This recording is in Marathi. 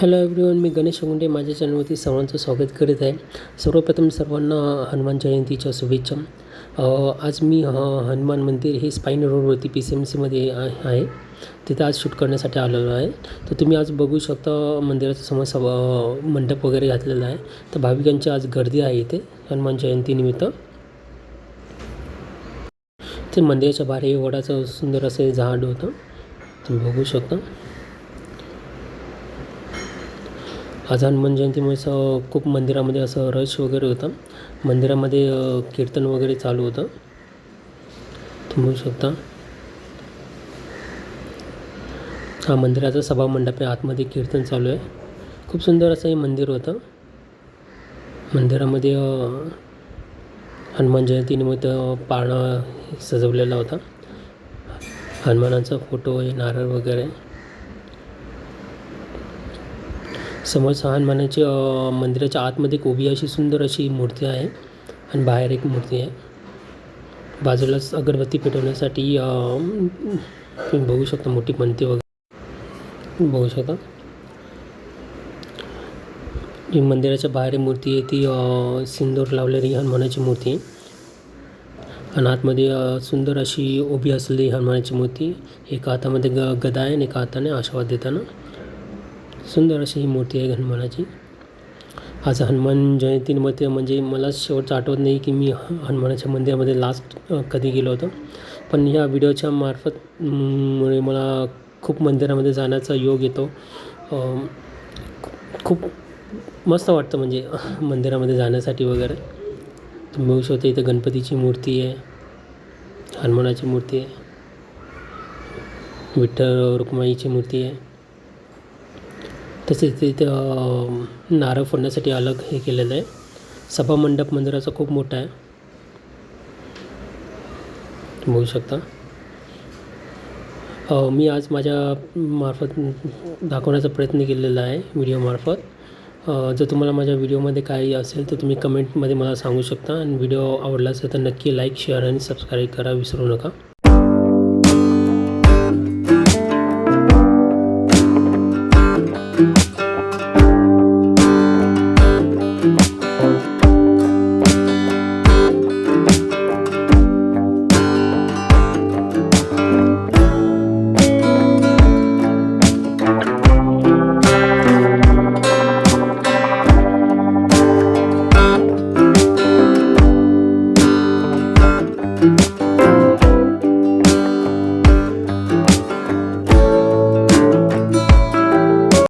हॅलो एव्हरीवन मी गणेश गुंडे माझ्या चॅनलवरती सर्वांचं स्वागत करीत आहे. सर्वप्रथम सर्वांना हनुमान जयंतीच्या शुभेच्छा. आज मी ह हनुमान मंदिर हे स्पाईन रोडवरती पी सी एम सीमध्ये आहे तिथं आज शूट करण्यासाठी आलेलो आहे. तर तुम्ही आज बघू शकता मंदिराचा समोर मंडप वगैरे घातलेला आहे. तर भाविकांची आज गर्दी आहे इथे हनुमान जयंतीनिमित्त ते मंदिराच्या बाहेर हे वडाचं सुंदर असं झाड होतं. तुम्ही बघू शकता. आज हनुमान जयंतीमुळे असं खूप मंदिरामध्ये असं रश वगैरे होतं. मंदिरामध्ये कीर्तन वगैरे चालू होतं. तुम्ही शकता. हा मंदिराचा सभा मंडप आहे आतमध्ये कीर्तन चालू आहे. खूप सुंदर असं हे मंदिर होतं. मंदिरामध्ये हनुमान जयंतीनिमित्त पाळणा सजवलेला होता. हनुमानाचा फोटो आहे नारळ वगैरे. समोर हनुमानाची मंदिराच्या आतमध्ये एक उभी अशी सुंदर अशी मूर्ती आहे आणि बाहेर एक मूर्ती आहे. बाजूलाच अगरबत्ती पेटवण्यासाठी तुम्ही बघू शकता मोठी पंती वगैरे. बघू शकता. जी मंदिराच्या बाहेर एक मूर्ती आहे ती सिंदूर लावलेली हनुमानाची मूर्ती. आहे आणि आतमध्ये सुंदर अशी उभी असलेली हनुमानाची मूर्ती. एका हातामध्ये ग गदा आहे आणि एका हाताने आशीर्वाद देताना. सुंदर अशी ही मूर्ती आहे हनुमानाची. आज हनुमान जयंतीमध्ये म्हणजे मला शेवटचं आठवत नाही की मी ह- हनुमानाच्या मंदिरामध्ये लास्ट कधी गेलो होतो. पण ह्या व्हिडिओच्या मार्फत मुळे मला खूप मंदिरामध्ये जाण्याचा योग येतो. खूप मस्त वाटतं म्हणजे मंदिरामध्ये जाण्यासाठी वगैरे. तुम्ही बघू शकता इथं गणपतीची मूर्ती आहे. हनुमानाची मूर्ती आहे. विठ्ठल रुक्माईची मूर्ती आहे. तसेच तिथे नारळ फोडण्यासाठी अलग हे केलेलं आहे. सभा मंडप मंदिराचा खूप मोठा आहे. बघू शकता. मी आज माझ्या मार्फत दाखवण्याचा प्रयत्न केलेला आहे व्हिडिओमार्फत जर तुम्हाला माझ्या व्हिडिओमध्ये काही असेल तर तुम्ही कमेंटमध्ये मला सांगू शकता. आणि व्हिडिओ आवडला असेल तर नक्की लाईक शेअर आणि सबस्क्राईब करा. विसरू नका.